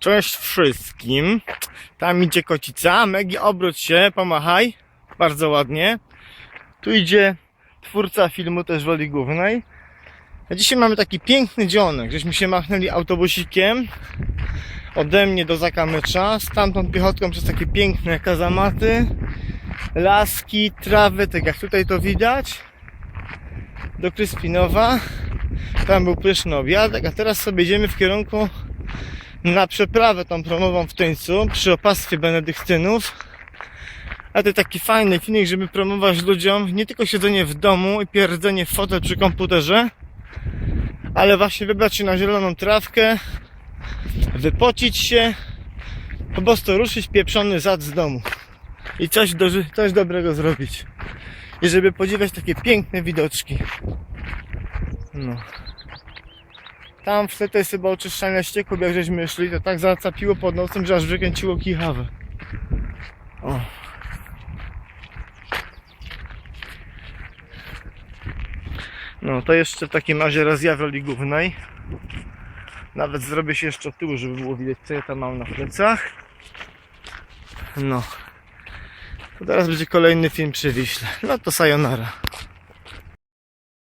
Cześć wszystkim. Tam idzie kocica. Megi, obróć się, pomachaj. Bardzo ładnie. Tu idzie twórca filmu też w roli głównej. A dzisiaj mamy taki piękny dzionek, żeśmy się machnęli autobusikiem ode mnie do Zakamycza, stamtąd piechotką przez takie piękne kazamaty, laski, trawy, tak jak tutaj to widać, do Kryspinowa. Tam był pyszny obiadek, a teraz sobie idziemy w kierunku na przeprawę tą promową w Tyńcu przy opastwie benedyktynów. A to taki fajny filmik, żeby promować ludziom nie tylko siedzenie w domu i pierdzenie w fotel przy komputerze, ale właśnie wybrać się na zieloną trawkę, wypocić się, po prostu ruszyć pieprzony zad z domu i coś, do, coś dobrego zrobić. I żeby podziwiać takie piękne widoczki. No. Tam w tle to jest chyba oczyszczalnia ścieków, jak żeśmy szli, to tak zacapiło pod nosem, że aż wykręciło kichawę. O. No to jeszcze w takim razie raz ja w roli głównej. Nawet zrobię się jeszcze tyłu, żeby było widać co ja tam mam na plecach. No. To teraz będzie kolejny film przy Wiśle. No to sayonara.